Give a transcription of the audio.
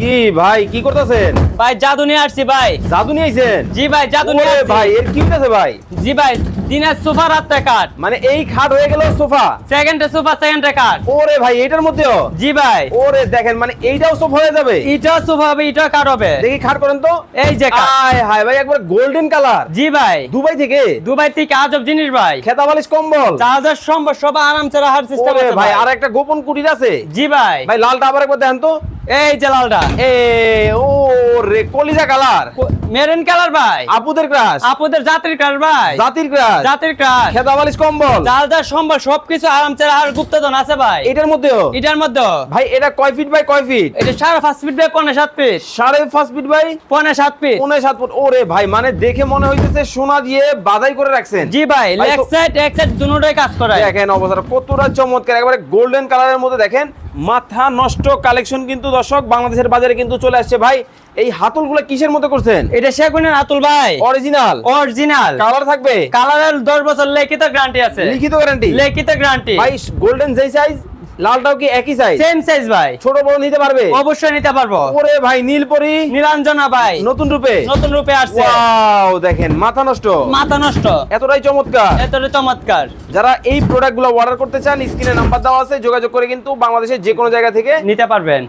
কি ভাই কি করতেছেন? ভাই জাদু নিয়ে আসছি ভাই। জাদু নিয়ে আইছেন? জি ভাই জাদু নিয়ে আসছি। ভাই এর কি হইতাছে ভাই? জি ভাই দিনের সোফা রাত্রে কাঠ। মানে এই খাট হয়ে গেল সোফা? সেকেন্ডে সোফা সেকেন্ডে কাঠ। ওরে ভাই এটার মধ্যেও? জি ভাই। ওরে দেখেন মানে এইটাও সোফা হয়ে যাবে? এটা সোফা হবে এটা কাঠ হবে। দেখি খাট করেন তো। এই যে আয় হায় ভাই একবার গোল্ডেন কালার জি ভাই। দুবাই থেকে? দুবাই থেকে আজব জিনিস ভাই। খেতা বালিশ কম্বল। চার্জার সম্ভব সব আরামসে রাখার সিস্টেম আছে ভাই ভাই। আর একটা গোপন কুটির আছে? জি ভাই। ভাই লালটা আবার একবার দেখেন তো। এই যে লালটা এ ও রে কলিজা কালার। মেরুন কালার ভাই। আপুদের ক্রাশ। আপুদের জাতির কাঠ ভাই। জাতির ক্রাশ। জাতির কাঠ খেতা বালিশ কম্বল। সম্ভব সবকিছু রাখার গুপ্তধন আছে ভাই। এটার মধ্যেও? এটার মধ্যে ভাই এটা কয় ফিট বাই কয় ফিট? এটা সাড়ে পাঁচ ফিট বাই পনেরো সাত ফিট। সাড়ে পাঁচ ফিট বাই পনেরো সাত ফিট। পনেরো সাত ফুট। ওরে ভাই মানে দেখে মনে হইতেছে সোনা দিয়ে বাধাই করে রাখছেন। জি ভাই ভাই, লেগ সাইড এক সাইড দুটোই কাজ করে দেখেন অবস্থা। কতটা চমৎকার। একবারে গোল্ডেন কালারের মধ্যে দেখেন। মাথা নষ্ট কালেকশন কিন্তু দর্শক বাংলাদেশের বাজারে কিন্তু চলে আসছে। ভাই এই হাতলগুলো কিসের মতো করছেন? এটা সেগুনের হাতুল ভাই। অরিজিনাল অরিজিনাল কালার থাকবে? কালারের দশ বছর লিখিত গ্যারান্টি আছে। লিখিত গ্যারান্টি লিখিত গ্যারান্টি ভাই গোল্ডেন যেই সাইজ লালটাও কি একই সাইজ সেম সাইজ ভাই। ছোট বড় নিতে পারবে? অবশ্যই নিতে পারব। ওরে ভাই নীলপরি। নীলাঞ্জনা ভাই। নতুন রূপে? নতুন রূপে আসছে। ওয়াও দেখেন মাথা নষ্ট। মাথা নষ্ট। এতটাই চমৎকার। এতটাই চমৎকার। যারা এই প্রোডাক্টগুলো অর্ডার করতে চান স্ক্রিনে নাম্বার দেওয়া আছে যোগাযোগ করে কিন্তু বাংলাদেশের যে কোনো জায়গা থেকে নিতে পারবেন।